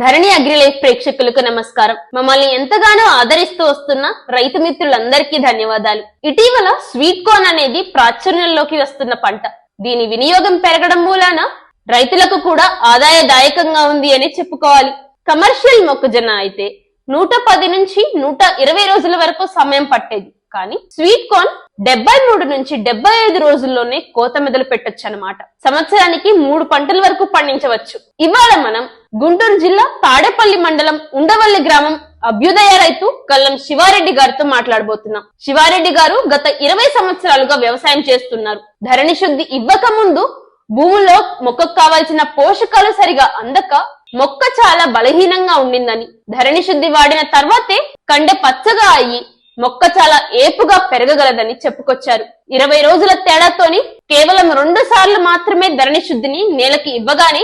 ధరణి Agrilife ప్రేక్షకులకు నమస్కారం. మమ్మల్ని ఎంతగానో ఆదరిస్తూ వస్తున్న రైతు మిత్రులందరికీ ధన్యవాదాలు. ఇటీవల స్వీట్ కార్న్ అనేది ప్రాచుర్యంలోకి వస్తున్న పంట. దీని వినియోగం పెరగడం మూలాన రైతులకు కూడా ఆదాయదాయకంగా ఉంది అని చెప్పుకోవాలి. కమర్షియల్ మొక్కజొన్న అయితే నూట పది నుంచి నూట ఇరవై రోజుల వరకు సమయం పట్టేది. కానీ స్వీట్ కార్న్ డెబ్బై మూడు నుంచి డెబ్బై ఐదు రోజుల్లోనే కోత మొదలు పెట్టొచ్చు అనమాట సంవత్సరానికి మూడు పంటల వరకు పండించవచ్చు. ఇవాళ మనం గుంటూరు జిల్లా తాడేపల్లి మండలం ఉండవల్లి గ్రామం అభ్యుదయ రైతు కల్లం శివారెడ్డి గారితో మాట్లాడబోతున్నాం. శివారెడ్డి గారు గత ఇరవై సంవత్సరాలుగా వ్యవసాయం చేస్తున్నారు. ధరణి శుద్ధి ఇవ్వక ముందు భూముల్లో మొక్కకు కావాల్సిన పోషకాలు సరిగా అందక మొక్క చాలా బలహీనంగా ఉండిందని ధరణి శుద్ధి వాడిన తర్వాతే కండె పచ్చగా అయ్యి మొక్క చాలా ఏపుగా పెరగగలదని చెప్పుకొచ్చారు. ఇరవై రోజుల తేడాతోని కేవలం రెండు సార్లు మాత్రమే ధరణి శుద్ధిని నేలకి ఇవ్వగానే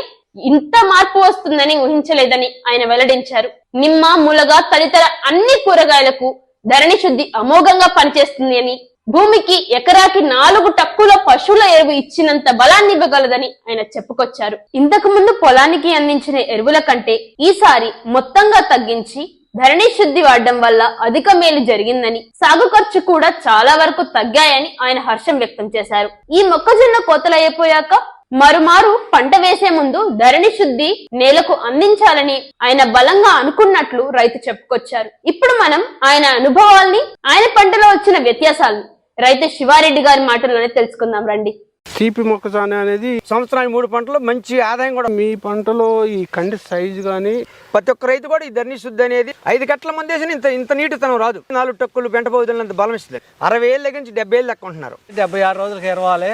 ఇంత మార్పు వస్తుందని ఊహించలేదని ఆయన వెల్లడించారు. నిమ్మ ములగ తదితర అన్ని కూరగాయలకు ధరణి శుద్ధి అమోఘంగా పనిచేస్తుంది అని భూమికి ఎకరాకి నాలుగు టక్కుల పశువుల ఎరువు ఇచ్చినంత బలాన్ని ఇవ్వగలదని ఆయన చెప్పుకొచ్చారు. ఇంతకు ముందు పొలానికి అందించిన ఎరువుల కంటే ఈసారి మొత్తంగా తగ్గించి ధరణి శుద్ధి వాడడం వల్ల అధిక మేలు జరిగిందని సాగు ఖర్చు కూడా చాలా వరకు తగ్గాయని ఆయన హర్షం వ్యక్తం చేశారు. ఈ మొక్కజొన్న కోతలు అయిపోయాక మరుమారు పంట వేసే ముందు ధరణి శుద్ధి నేలకు అందించాలని ఆయన బలంగా అనుకున్నట్లు రైతు చెప్పుకొచ్చారు. ఇప్పుడు మనం ఆయన అనుభవాల్ని ఆయన పంటలో వచ్చిన వ్యత్యాసాలను రైతు శివారెడ్డి గారి మాటల్లోనే తెలుసుకుందాం రండి. తీపి మొక్కజొన్న అనేది సంవత్సరానికి మూడు పంటలు మంచి ఆదాయం కూడా. మీ పంటలో ఈ కండి సైజు కానీ ప్రతి ఒక్క రైతు కూడా ఈ ధరణి శుద్ధి అనేది ఐదు గంటల మంది వేసిన ఇంత ఇంత నీటితనం రాదు. నాలుగు టక్కులు పెంట పౌదలంత బలం ఇస్తుంది అరవై ఏళ్ళ దగ్గర నుంచి డెబ్బై ఏళ్ళు లెక్క ఉంటున్నారు. డెబ్బై ఆరు రోజులకి ఇరవాలి.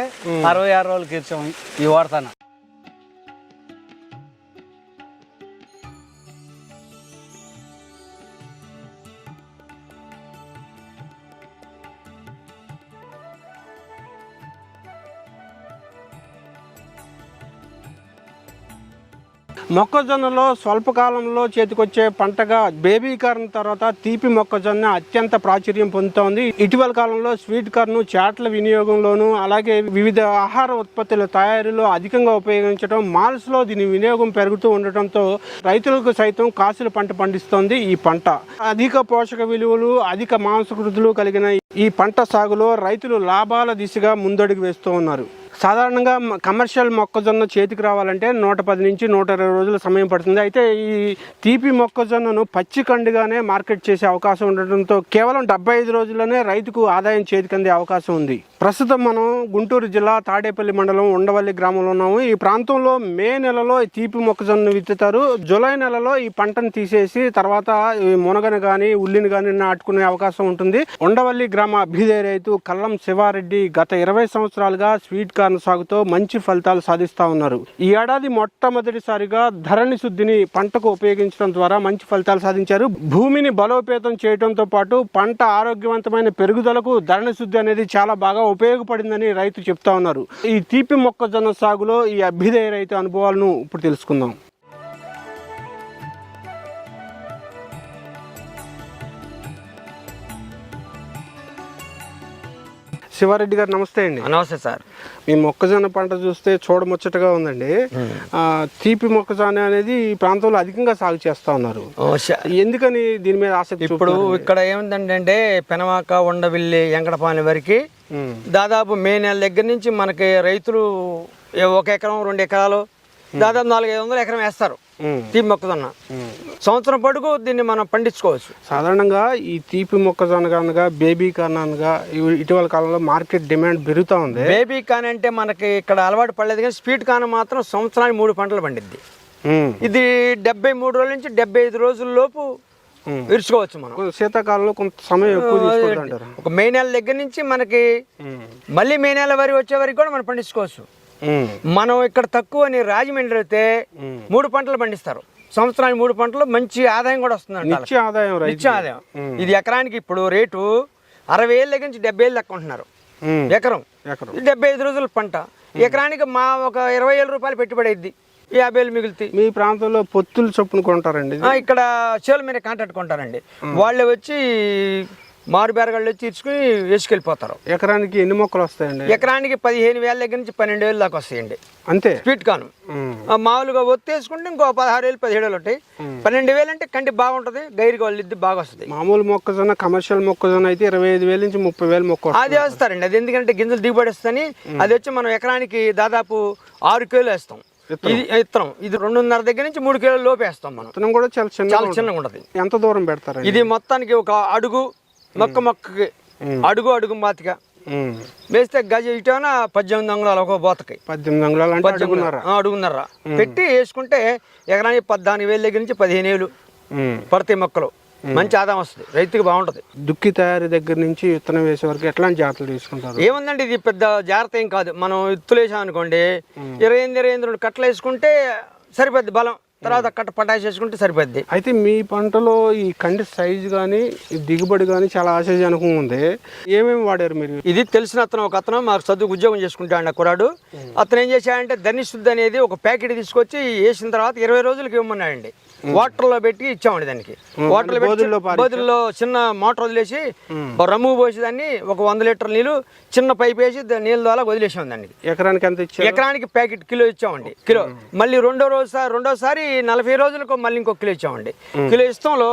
అరవై ఆరు రోజులకి ఇచ్చాం ఈ వాడతాను. మొక్కజొన్నలో స్వల్పకాలంలో చేతికొచ్చే పంటగా బేబీ కార్న్ తర్వాత తీపి మొక్కజొన్న అత్యంత ప్రాచుర్యం పొందుతోంది. ఇటీవల కాలంలో స్వీట్ కార్న్ చాట్ల వినియోగంలోనూ అలాగే వివిధ ఆహార ఉత్పత్తుల తయారీలో అధికంగా ఉపయోగించడం మాల్స్లో దీని వినియోగం పెరుగుతూ ఉండటంతో రైతులకు సైతం కాసుల పంట పండిస్తోంది ఈ పంట. అధిక పోషక విలువలు అధిక మాంసకృతులు కలిగిన ఈ పంట సాగులో రైతులు లాభాల దిశగా ముందడుగు వేస్తూ ఉన్నారు. సాధారణంగా కమర్షియల్ మొక్కజొన్న చేతికి రావాలంటే నూట పది నుంచి నూట ఇరవై రోజుల సమయం పడుతుంది. అయితే ఈ తీపి మొక్కజొన్నను పచ్చి కండుగానే మార్కెట్ చేసే అవకాశం ఉండటంతో కేవలం డెబ్బై ఐదు రోజుల్లోనే రైతుకు ఆదాయం చేతికి అందే అవకాశం ఉంది. ప్రస్తుతం మనం గుంటూరు జిల్లా తాడేపల్లి మండలం ఉండవల్లి గ్రామంలో ఉన్నాము. ఈ ప్రాంతంలో మే నెలలో ఈ తీపి మొక్కజొన్న విత్తుతారు. జూలై నెలలో ఈ పంటను తీసేసి తర్వాత ఈ మునగను కానీ ఉల్లిని కానీ నాటుకునే అవకాశం ఉంటుంది. ఉండవల్లి గ్రామ అభ్యుదయ రైతు కల్లం శివారెడ్డి గత ఇరవై సంవత్సరాలుగా స్వీట్ కార్న్ సాగుతో మంచి ఫలితాలు సాధిస్తా ఉన్నారు. ఈ ఏడాది మొట్టమొదటిసారిగా ధరణి శుద్ధిని పంటకు ఉపయోగించడం ద్వారా మంచి ఫలితాలు సాధించారు. భూమిని బలోపేతం చేయడంతో పాటు పంట ఆరోగ్యవంతమైన పెరుగుదలకు ధరణి శుద్ధి అనేది చాలా బాగా ఉపయోగపడిందని రైతు చెప్తా ఉన్నారు. ఈ తీపి మొక్కజొన్న సాగులో ఈ అభ్యుదయ రైతు అనుభవాలను ఇప్పుడు తెలుసుకుందాం. శివారెడ్డి గారు నమస్తే అండి. నమస్తే సార్. మీ మొక్కజొన్న పంట చూస్తే చూడముచ్చటగా ఉందండి. ఆ, తీపి మొక్కజొన్న అనేది ఈ ప్రాంతంలో అధికంగా సాగు చేస్తా ఉన్నారు. ఎందుకని దీని మీద ఆసక్తి ఇప్పుడు ఇక్కడ ఏముందంటే పెనమాక ఉండవిల్లి ఎంకడపాని వరకు. దాదాపు మే నెల దగ్గర నుంచి మనకి రైతులు ఒక ఎకరం రెండు ఎకరాలు దాదాపు నాలుగు ఐదు వందల ఎకరం వేస్తారు. తీపి మొక్కజొన్న. సంవత్సరం పొడుగు దీన్ని మనం పండించుకోవచ్చు. సాధారణంగా ఈ తీపి మొక్కజొన్న అనగా బేబీ కార్న్ అనగా ఇటీవల కాలంలో మార్కెట్ డిమాండ్ పెరుగుతూ ఉంది. బేబీ కాన్ అంటే మనకి ఇక్కడ అలవాటు పడలేదు కానీ స్వీట్ కాన్ మాత్రం సంవత్సరానికి మూడు పంటలు పండిద్ది. ఇది డెబ్బై మూడు రోజుల నుంచి డెబ్బై ఐదు రోజుల లోపు విరుచుకోవచ్చు మనం. శీతాకాలంలో కొంత సమయం ఎక్కువ ఒక మే నెల దగ్గర నుంచి మనకి మళ్ళీ మే నెల వరి వచ్చే వరకు కూడా మనం పండించుకోవచ్చు. మనం ఇక్కడ తక్కువ అని రాజమండ్రి అయితే మూడు పంటలు పండిస్తారు. సంవత్సరానికి మూడు పంటలు మంచి ఆదాయం కూడా వస్తుంది నిత్య ఆదాయం నిత్య ఆదాయం. ఇది ఎకరానికి ఇప్పుడు రేటు అరవై ఏళ్ళ దగ్గర నుంచి డెబ్బై ఏళ్ళు లెక్క ఉంటున్నారు. ఎకరం. ఎకరం. డెబ్బై ఐదు రోజుల పంట. ఎకరానికి మా ఒక ఇరవై వేల రూపాయలు పెట్టుబడి అయింది యాభై వేలు మిగులుతాయి. మీ ప్రాంతంలో పొత్తులు చొప్పున కొంటారండి ఇక్కడ చేల మీద కాంట్రాక్ట్ కొంటారండి. వాళ్ళు వచ్చి మారు బెరగాళ్ళు వచ్చి ఇచ్చుకుని వేసుకెళ్ళిపోతారు. ఎకరానికి ఎన్ని మొక్కలు వస్తాయండి? ఎకరానికి పదిహేను వేల దగ్గర నుంచి పన్నెండు వేలు దాకా వస్తాయండి. అంతే? ఉమ్. ఆ మామూలుగా ఒత్తేసుకుంటే ఇంకో పదహారు వేలు పదిహేడు వేలు ఉంటాయి. పన్నెండు వేలు అంటే కంటి బాగుంటుంది గైరికి వాళ్ళిద్ది బాగా వస్తుంది. మామూలు మొక్కజొన్న కమర్షియల్ మొక్కజొన్న అయితే ఇరవై ఐదు వేల నుంచి ముప్పై వేల మొక్క. అది వేస్తారండి. అది ఎందుకంటే గింజలు దిగుబడి వస్తుందని అది వచ్చి మనం ఎకరానికి దాదాపు ఆరు కిలోలు వేస్తాం. ఇది ఇత్తనం. ఇది రెండున్నర దగ్గర నుంచి మూడు కిలోల లోపు వేస్తాం మనం. విత్తనం కూడా చాలా చిన్న చాలా చిన్నగా ఉంటుంది. ఎంత దూరం పెడతారండి? ఇది మొత్తానికి ఒక అడుగు మొక్క మొక్కకి అడుగు అడుగు మాతిగా ఉమ్. వేస్తే గజ ఇటోన పద్దెనిమిది అంగుళాలు ఒక బోతకి. పద్దెనిమిది అంగుళాలు అంటే అడుగున్నారా. పెట్టి వేసుకుంటే ఎకరానికి పద్నాలుగు వేల దగ్గర నుంచి పదిహేను వేలు. పడతాయి మొక్కలు. మంచి ఆదాయం వస్తుంది. రైతుకి బాగుంటుంది. దుక్కి తయారీ దగ్గర నుంచి విత్తనం వేసే వరకు ఎట్లాంటి జాగ్రత్తలు తీసుకుంటారు? ఏముందండి ఇది పెద్ద జాగ్రత్త ఏం కాదు. మనం ఇత్తులు వేసాం అనుకోండి ఇరవై ఎనిమిది ఇరవై ఎనిమిది రెండు కట్టలు వేసుకుంటే సరిపోద్ది బలం. తర్వాత కట్ట పటాసి వేసుకుంటే సరిపోద్ది. అయితే మీ పంటలో ఈ కండి సైజు కానీ దిగుబడి కానీ చాలా ఆశాజనకంగా ఉంది. ఏమేమి వాడారు మీరు? ఇది తెలిసిన అతను ఒక అతను మాకు చదువు ఉద్యోగం చేసుకుంటాడు ఆ కురాడు అతను ఏం చేశాడంటే ధని శుద్ధి అనేది ఒక ప్యాకెట్ తీసుకొచ్చి వేసిన తర్వాత ఇరవై రోజులకి ఇవ్వమన్నాడండి. వాటర్లో పెట్టి ఇచ్చామండి దానికి. వాటర్లో బోధుల్లో పెట్టి బోధుల్లో చిన్న మోటార్ వదిలేసి రమ్ము పోసి దాన్ని ఒక వంద లీటర్ నీళ్ళు చిన్న పైప్ వేసి నీళ్ళ ద్వారా వదిలేసాం దానికి ఎకరానికి ఎంత ఇచ్చారు? ఎకరానికి ప్యాకెట్ కిలో ఇచ్చామండి. కిలో. మళ్ళీ రెండో రోజు సార్ రెండోసారి నలభై రోజులకు మళ్ళీ ఇంకో కిలో ఇచ్చామండి. కిలో ఇష్టంలో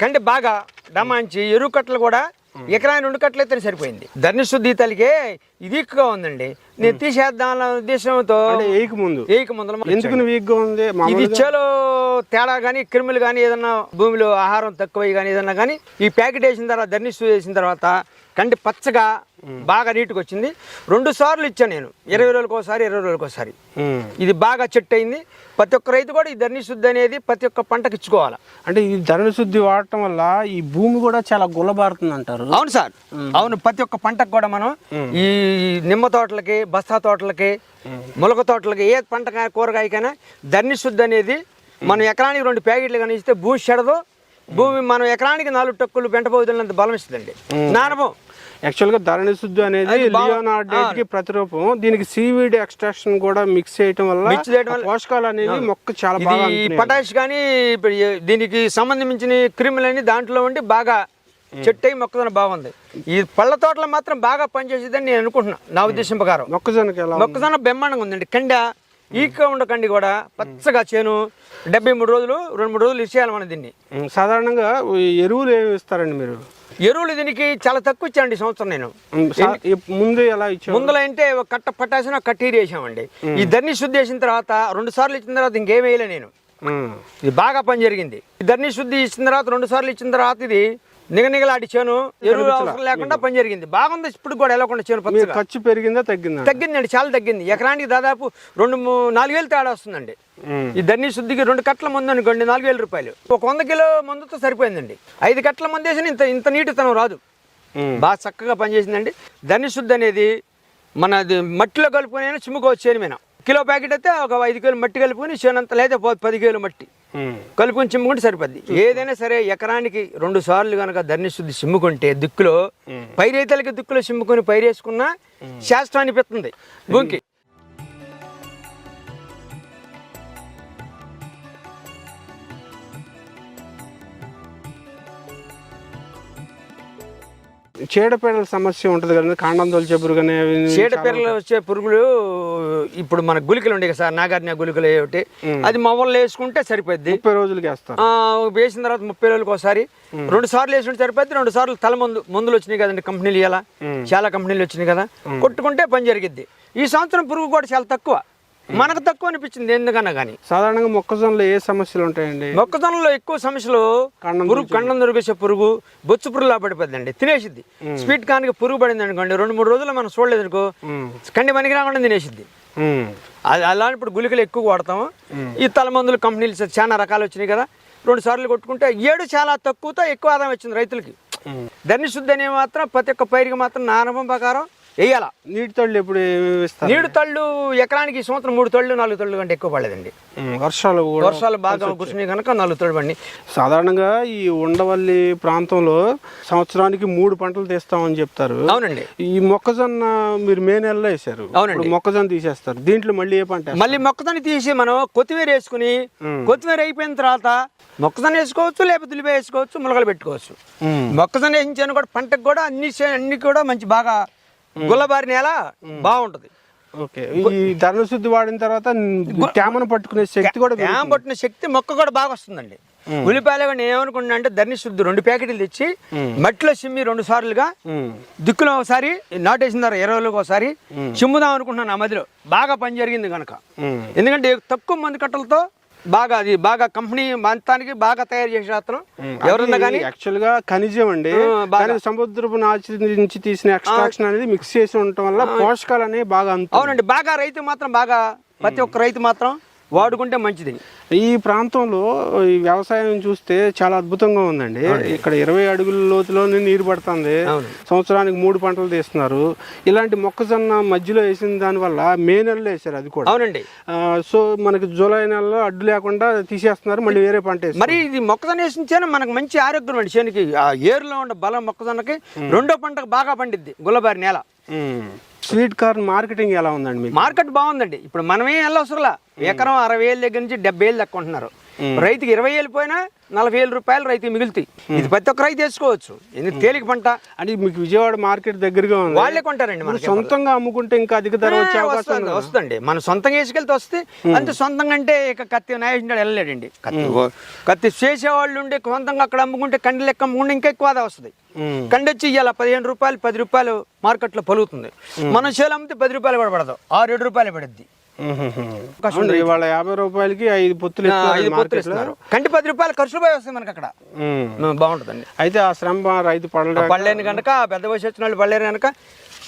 కండి బాగా డమాంచి ఎరువు కట్టలు కూడా ఎకరానికి రెండు కట్టలు అయితే సరిపోయింది. ధర్ని శుద్ధి తలికే ఇది ఎక్కువగా ఉందండి. నేను తీసేద్దాం ఉద్దేశంతో ఏక ముందు. ఏక ఎందుకు ఉంది? ఇది చేలో తేడా కానీ క్రిములు కానీ ఏదన్నా భూమిలో ఆహారం తక్కువ కానీ ఏదన్నా కానీ ఈ ప్యాకెట్ వేసిన తర్వాత ధర్నిస్తూ వేసిన తర్వాత కంటి పచ్చగా బాగా నీట్గా వచ్చింది రెండు సార్లు ఇచ్చాను నేను. ఇరవై రోజులకు ఒకసారి ఇరవై రోజులకు ఒకసారి. ఇది బాగా చెట్టు అయింది ప్రతి ఒక్క రైతు కూడా ఈ ధర్ని శుద్ధి అనేది ప్రతి ఒక్క పంటకి ఇచ్చుకోవాలి. అంటే ఈ ధరణ శుద్ధి వాడటం వల్ల ఈ భూమి కూడా చాలా గుల్లబారుతుంది అంటారు అవును సార్. అవును ప్రతి ఒక్క పంటకు కూడా మనం ఈ నిమ్మ తోటలకి బస్తా తోటలకి ములక తోటలకి ఏ పంట కూరగాయకైనా ధర్ని శుద్ధి అనేది మనం ఎకరానికి రెండు ప్యాకెట్లు కానీ ఇస్తే భూమి చెడదు. భూమి మనం ఎకరానికి నాలుగు టక్కులు పోతున్నంత బలం ఇస్తుందండి. నానము యాక్చువల్ గా ధరణి శుద్ధి అనేది లియోనార్డేట్కి ప్రతిరూపం. దీనికి సీవీడ్ ఎక్స్ట్రాక్షన్ కూడా మిక్స్ చేయటం వల్ల Mix చేయడం వల్ల- పోషకాలు అనేవి మొక్క చాలా బాగా. పటాష్ కానీ దీనికి సంబంధించిన క్రిములన్నీ దాంట్లో ఉండి బాగా చెట్టు అయి మొక్కదన బాగుంది. ఈ పళ్ళ తోటలో మాత్రం బాగా పనిచేసేదని నేను అనుకుంటున్నా నా ఉద్దేశం ప్రకారం. మొక్కజొన్నకి? మొక్కజొన్న బెమ్మండంగా ఉందండి. కండ ఈక ఉండకండి కూడా పచ్చగా చేను డెబ్బై మూడు రోజులు రెండు మూడు రోజులు ఇచ్చేయాలి మనం దీన్ని. సాధారణంగా ఎరువులు ఏమి ఇస్తారండి మీరు? ఎరువులు దీనికి చాలా తక్కువ ఇచ్చానండి సంవత్సరం నేను. ముందు ఎలా ఇచ్చారు? ముందల అంటే ఒక కట్ట పట్టాసిన కట్టీరి వేసామండి ఈ ధర్ని శుద్ధి చేసిన తర్వాత రెండు సార్లు ఇచ్చిన తర్వాత ఇంకేం వేయలే నేను. ఇది బాగా పని జరిగింది. ఈ ధర్ని శుద్ధి ఇచ్చిన తర్వాత రెండు సార్లు ఇచ్చిన తర్వాత ఇది నిగనిగలాడి చేను ఎరువు అవసరం లేకుండా పని జరిగింది. బాగుంది ఇప్పుడు కూడా వెళ్ళకుండా చేను పచ్చగా. ఖర్చు పెరిగిందా తగ్గిందా? తగ్గిందండి చాలా తగ్గింది. ఎకరానికి దాదాపు రెండు నాలుగు వేలు తేడా వస్తుందండి. ఈ ధర్ని శుద్ధికి రెండు కట్టల మందు అనుకోండి నాలుగు వేల రూపాయలు. ఒక వంద కిలో మందుతో సరిపోయిందండి. ఐదు కట్టల మందు వేసిన ఇంత ఇంత నీటితనం రాదు. బాగా చక్కగా పనిచేసిందండి. ధర్ని శుద్ధి అనేది మన మట్టిలో కలుపుకొని చిమ్ముకోవచ్చు చేను మీద కిలో ప్యాకెట్ అయితే ఒక ఐదు కిలో మట్టి కలుపుకొని చేను అంత లేదా పది కిలో మట్టి. కలుపుకొని చిమ్ముకుంటే సరిపోద్ది. ఏదైనా సరే ఎకరానికి రెండు సార్లు కనుక ధర్ని శుద్ధి చిమ్ముకుంటే దిక్కులో పైరైతులకి దిక్కులో చిమ్ముకొని పైరేసుకున్నా శాస్త్రం అనిపిస్తుంది భూమికి. చీడపీడల సమస్య ఉంటుంది కదండి కాండం తొలిచే పురుగు అనే అవి చీడపీరలు వచ్చే పురుగులు ఇప్పుడు మన గుళికలు ఉండే కదా సార్ నాగార్జున గుళికలు ఒకటి అది మొవ్వలు వేసుకుంటే సరిపోద్ది. ముప్పై రోజులకి వేస్తారు. ఆ, వేసిన తర్వాత ముప్పై రోజులకు ఒకసారి. రెండు సార్లు వేసుకుంటే సరిపోద్ది రెండు సార్లు తల మందు మందులు వచ్చినాయి కదండి కంపెనీలు ఇలా చాలా కంపెనీలు వచ్చినాయి కదా. కొట్టుకుంటే పని జరిగిద్ది. ఈ సంవత్సరం పురుగు కూడా చాలా తక్కువ. మనకు తక్కువ అనిపించింది ఎందుకన్నా కానీ సాధారణంగా మొక్కజొన్నలో ఏ సమస్యలు ఉంటాయండి? మొక్కజొన్నలో ఎక్కువ సమస్యలు కాండం పురుగు కండం దొరికేసే పురుగు బొచ్చు పురుగులా పడిపోద్దండి తినేసిద్ది. స్వీట్ కానికి పురుగు పడింది అనుకోండి రెండు మూడు రోజులు మనం చూడలేదు అనుకో ఉమ్. కండి మనకి రాకుండా తినేసిద్ది అలా ఇప్పుడు గుళికలు ఎక్కువ వాడతాము. ఈ తలమందులు కంపెనీలు చాలా రకాలు వచ్చినాయి కదా. రెండు సార్లు కొట్టుకుంటే ఏడు చాలా తక్కువతో ఎక్కువ ఆదాయం వచ్చింది రైతులకి. ధర్ని శుద్ధి అనే మాత్రం ప్రతి ఒక్క పైరుకి మాత్రం నా అనుభవం ప్రకారం వేయాల? నీటి తళ్ళు ఎప్పుడు నీడు తళ్ళు ఎకరానికి సంవత్సరం మూడు తళ్ళు నాలుగు తళ్ళు కంటే ఎక్కువ పడలేదండి. వర్షాలు వర్షాలు బాగా కూర్చున్నాయి కనుక నాలుగు తళ్ళు పడినాయి. సాధారణంగా ఈ ఉండవల్లి ప్రాంతంలో సంవత్సరానికి మూడు పంటలు తీస్తామని చెప్తారు. అవునండి. ఈ మొక్కజొన్న మీరు మే నెలలో వేశారు. అవునండి. మొక్కజొన్న తీసేస్తారు. దీంట్లో మళ్ళీ ఏ పంట? మళ్ళీ మొక్కదని తీసి మనం కొత్తిమీర వేసుకుని కొత్తిమీర అయిపోయిన తర్వాత మొక్కజొన్న వేసుకోవచ్చు లేకపోతే ఉల్లిపాయ వేసుకోవచ్చు ములకలు పెట్టుకోవచ్చు. మొక్కజొన్న వేయించాను కూడా పంటకు కూడా అన్ని అన్ని కూడా మంచి బాగా గుల్లబారి నేల బాగుంటది. ఓకే. ఈ ధరణ శుద్ధి వాడిన తర్వాత తేమను పట్టుకునే శక్తి కూడా తేమ పట్టిన శక్తి మొక్క కూడా బాగా వస్తుందండి. ఉల్లిపాయలు కూడా నేను ఏమనుకున్నా అంటే ధరణి శుద్ధి రెండు ప్యాకెట్లు తెచ్చి మట్టిలో సిమ్మి రెండు సార్లుగా. దిక్కులో ఒకసారి నాటేసిన తర్వాత ఇరవైలోకి ఒకసారి చిమ్ముదాం అనుకుంటున్నాను ఆ మధ్యలో. బాగా పని జరిగింది కనుక. ఎందుకంటే తక్కువ మంది కట్టలతో బాగా అది బాగా కంపెనీ మొత్తానికి బాగా తయారు చేసే అతను. ఎవరన్నా కానీ యాక్చువల్గా ఖనిజం అండి. సముద్రపు నాచి నుంచి తీసిన ఎక్స్ట్రాక్షన్ అనేది మిక్స్ చేసి ఉండటం వల్ల పోషకాలు అనేవి బాగా అవునండి బాగా రైతు మాత్రం బాగా ప్రతి ఒక్క రైతు మాత్రం వాడుకుంటే మంచిది. ఈ ప్రాంతంలో ఈ వ్యవసాయం చూస్తే చాలా అద్భుతంగా ఉందండి. ఇక్కడ ఇరవై అడుగుల లోతులోనే నీరు పడుతుంది. సంవత్సరానికి మూడు పంటలు తీస్తున్నారు. ఇలాంటి మొక్కజొన్న మధ్యలో వేసిన దాని వల్ల మే నెలలో వేసారు అది కూడా. అవునండి. సో మనకి జూలై నెలలో అడ్డు లేకుండా తీసేస్తున్నారు మళ్ళీ వేరే పంట. మరి ఇది మొక్కజొన్న వేసించేనే మనకు మంచి ఆరోగ్యం అండి. చేనికి ఏరులో ఉండే బలం మొక్కజొన్నకి రెండో పంటకు బాగా పండిద్ది గుల్లబారి నేల. స్వీట్ కార్న్ మార్కెటింగ్ ఎలా ఉందండి మార్కెట్ బాగుందండి. ఇప్పుడు మనమే వెళ్ళవసరంలా. ఎకరం అరవై వేల దగ్గర నుంచి డెబ్బై వేలు లెక్క ఉంటున్నారు రైతుకి ఇరవై వేలు పోయినా నలభై వేల రూపాయలు రైతు మిగులుతాయి. ఇది ప్రతి ఒక్క రైతు వేసుకోవచ్చు. ఎందుకు తేలిక పంట? అంటే మీకు విజయవాడ మార్కెట్ దగ్గరగా ఉంది. వాళ్ళే కొంటారండి మనకి సొంతంగా అమ్ముకుంటే ఇంకా అధిక ధర వచ్చే అవకాశం వస్తుంది మన సొంతంగా వేసుకెళ్తే వస్తే అంతే సొంతంగా అంటే ఇక కత్తి నాయేసినాడు వెళ్ళలేడండి. కత్తి కత్తి చేసేవాళ్ళు ఉండే సొంతంగా అక్కడ అమ్ముకుంటే కండి లెక్క అమ్ముకుంటే ఇంకా ఎక్కువ ఆదా వస్తుంది. కండి వచ్చి ఇవాళ పదిహేను రూపాయలు పది రూపాయలు మార్కెట్లో పలుకుతుంది. మనం చేలు అమ్మితే పది రూపాయలు కూడా పడదు. ఆరు ఏడు రూపాయలు పడుద్ది. ఇవాళ యాభై రూపాయలకి ఐదు పొత్తులు ఐదు పొత్తులు. ఇస్తున్నారు. కంటి పది రూపాయలు ఖర్చులు పోయి వస్తాయి మనకి అక్కడ. బాగుంటుందండి. అయితే ఆ శ్రమ రైతు పడలేక పళ్ళేని కనుక పెద్ద వయసు వచ్చిన వాళ్ళు పళ్ళేరు కనుక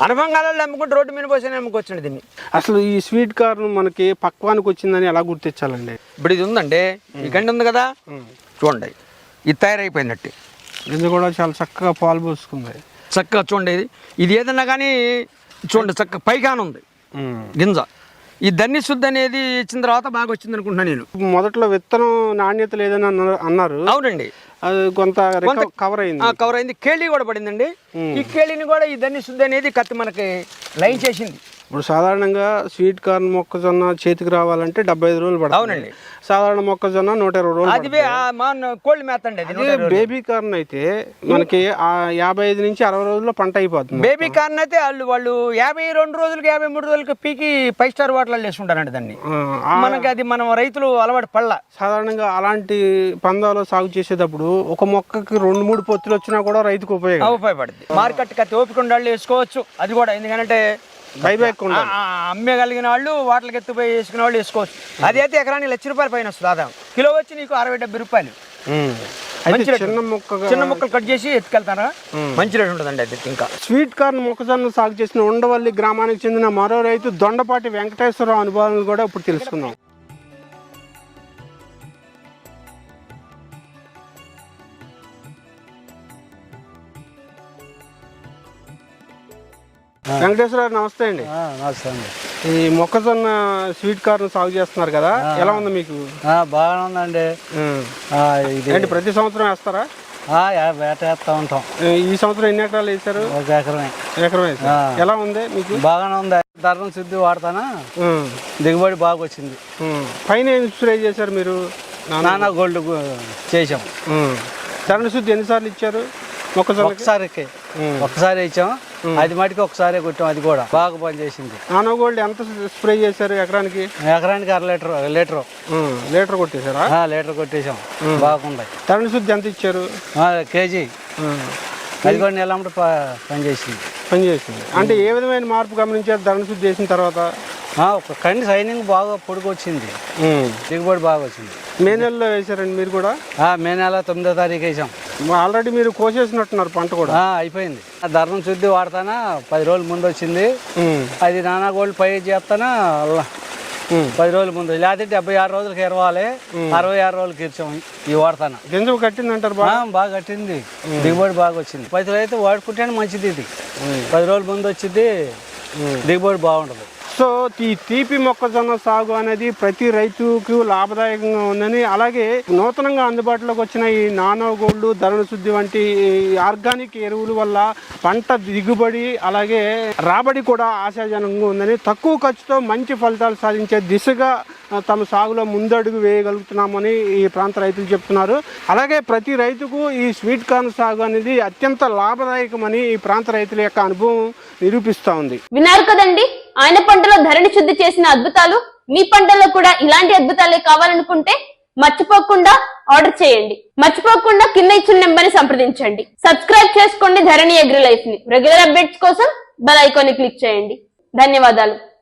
అనుభవంగాలలో అమ్ముకుంటే రోడ్డు మీద పోసి అమ్ముకోవచ్చండి దీన్ని. అసలు ఈ స్వీట్ కార్న్ మనకి పక్వానికి వచ్చిందని ఎలా గుర్తించాలండి? ఇప్పుడు ఇది ఉందండి. ఈ గండి ఉంది కదా? చూడండి. ఇది తయారైపోయినట్టు. ఇది కూడా చాలా చక్కగా పాలు పోసుకుంది. చక్కగా చూడండి ఇది. ఇది ఏదన్నా కానీ చూడండి చక్కగా పైగానే ఉంది. గింజ. ఈ ధన్ని శుద్ధి అనేది ఇచ్చిన తర్వాత బాగా వచ్చింది అనుకుంటున్నాను నేను. మొదట్లో విత్తనం నాణ్యత లేదని అన్న- అన్నారు. అవునండి. అది కొంత కవర్ అయింది. కవర్ అయింది. కేళీ కూడా పడిందండి. ఈ కేళీని కూడా ఈ ధన్ని శుద్ధి అనేది కత్తి మనకి లైన్ చేసింది. ఇప్పుడు సాధారణంగా స్వీట్ కార్న్ మొక్కజొన్న చేతికి రావాలంటే డెబ్బై ఐదు రోజులు పడుతుంది. అవునండి. సాధారణ మొక్కజొన్న నూట ఇరవై రోజులు అది మా కోళ్ళ మేత అండి అది అదే బేబీ కార్న్ అయితే మనకి ఆ యాభై ఐదు నుంచి అరవై రోజుల్లో పంట అయిపోతుంది బేబీ కార్న్ అయితే వాళ్ళు వాళ్ళు యాభై రెండు రోజులకి యాభై మూడు రోజులకి పీకి ఫైవ్ స్టార్ వాటర్లో వేసుకుంటారండి దాన్ని. ఆ, ఆ మనకి అది మనం రైతులు అలవాటు పళ్ళ సాధారణంగా అలాంటి పందాలు సాగు చేసేటప్పుడు ఒక మొక్కకి రెండు మూడు పొత్తులు వచ్చినా కూడా రైతుకు ఉపయోగం. ఉపయోగపడుతుంది మార్కెట్ కత్తి ఓపిక ఉండే వాళ్ళు వేసుకోవచ్చు. అది కూడా ఎందుకంటే బైబ్యాక్ ఆ, అమ్మేయగలిగిన వాళ్ళు వాటికి ఎత్తుపోయి వేసుకునే వాళ్ళు వేసుకోవచ్చు. అది అయితే ఎకరానికి లక్ష రూపాయలు పైన వస్తుంది ఆదాయం. కిలో వచ్చి నీకు అరవై డెబ్బై రూపాయలు. చిన్న మొక్కగా చిన్న ముక్కలు కట్ చేసి ఎత్తుకెళ్తారా? మంచి రేటు ఉంటుందండి అది ఇంకా. స్వీట్ కార్న్ మొక్కజొన్న సాగు చేసిన ఉండవల్లి గ్రామానికి చెందిన మరో రైతు దొండపాటి వెంకటేశ్వరరావు అనుభవాలను కూడా ఇప్పుడు తెలుసుకుందాం. వెంకటేశ్వరరావు నమస్తే అండి. నమస్తే అండి. ఈ మొక్కజొన్న స్వీట్ కార్న్ సాగు చేస్తున్నారు కదా ఎలా ఉంది మీకు? బాగానే ఉందండి. ఏంటి ప్రతి సంవత్సరం వేస్తారా? ఆ, యా- వేట వేస్తూ ఉంటాం. ఈ సంవత్సరం ఎన్ని ఎకరాలు వేసారు ఒక ఎకరమే. ఎలా ఉంది మీకు? బాగానే ఉంది. ధర్మం శుద్ధి వాడతానా. దిగుబడి బాగా వచ్చింది. పైన ఏం స్ప్రే చేశారు మీరు? నానా గోల్డ్ చేసాం. ధరణ శుద్ధి ఎన్నిసార్లు ఇచ్చారు? మొక్కజొన్నకి ఒకసారి ఒకసారి ఇచ్చాం అది మటుకు ఒకసారి కొట్టాం. అది కూడా బాగా పనిచేసింది. నానో గోల్డ్ ఎంత స్ప్రే చేశారు ఎకరానికి? ఎకరానికి అర లీటర్ లీటరు. లీటర్ కొట్టేశారా? లీటర్ కొట్టేసాం బాగుంది. ధరణ శుద్ధి ఎంత ఇచ్చారు? కేజీ. అది కూడా ప- పనిచేసింది. పని చేసింది అంటే ఏ విధమైన మార్పు గమనించారు ధరణ శుద్ధి చేసిన తర్వాత? ఒక కండి సైనింగ్ బాగా ఉం. దిగుబడి బాగా వచ్చింది. మే నెలలో వేశారండి మీరు కూడా? ఆ, మే నెల తొమ్మిదో తారీఖు వేసాం. ఆల్రెడీ మీరు కోసేసినట్టున్నారు పంట కూడా. అయిపోయింది. ఆ ధర్మం శుద్ధి వాడతానా? పది రోజుల ముందు వచ్చింది. అది నానా గోల్డ్ పై చేస్తానా. పది రోజుల ముందు. లేకపోతే డెబ్బై ఆరు రోజులకి ఇరవాలి అరవై ఆరు రోజులకి ఇచ్చాం ఈ వాడతాను? గింజ కట్టిందంటారు బాగా ఆ, బాగా కట్టింది. దిగుబడి బాగా వచ్చింది. పది రోజులు అయితే వాడుకుంటేనే మంచిది ఇది. పది రోజుల ముందు వచ్చింది. దిగుబడి బాగుంటుంది సో ఈ తీపి మొక్కజొన్న సాగు అనేది ప్రతి రైతుకు లాభదాయకంగా ఉందని అలాగే నూతనంగా అందుబాటులోకి వచ్చిన ఈ నానో గోల్డ్ ధరణ శుద్ధి వంటి ఆర్గానిక్ ఎరువుల వల్ల పంట దిగుబడి అలాగే రాబడి కూడా ఆశాజనకంగా ఉందని తక్కువ ఖర్చుతో మంచి ఫలితాలు సాధించే దిశగా తమ సాగులో ముందడుగు వేయగలుగుతున్నామని ఈ ప్రాంత రైతులు చెప్తున్నారు. అలాగే ప్రతి రైతుకు ఈ స్వీట్ కార్న్ సాగు అనేది అత్యంత లాభదాయకమని ఈ ప్రాంత రైతుల యొక్క అనుభవం నిరూపిస్తా ఉంది. విన్నారు కదండి? ఆయన పంటలో ధరణి శుద్ధి చేసిన అద్భుతాలు మీ పంటలో కూడా ఇలాంటి అద్భుతాలే కావాలనుకుంటే మర్చిపోకుండా ఆర్డర్ చేయండి. మర్చిపోకుండా కింద ఇచ్చిన నెంబర్ని సంప్రదించండి. సబ్స్క్రైబ్ చేసుకోండి ధరణి అగ్రి లైఫ్ని రెగ్యులర్ అప్డేట్స్ కోసం బెల్ ఐకాన్ని క్లిక్ చేయండి. ధన్యవాదాలు.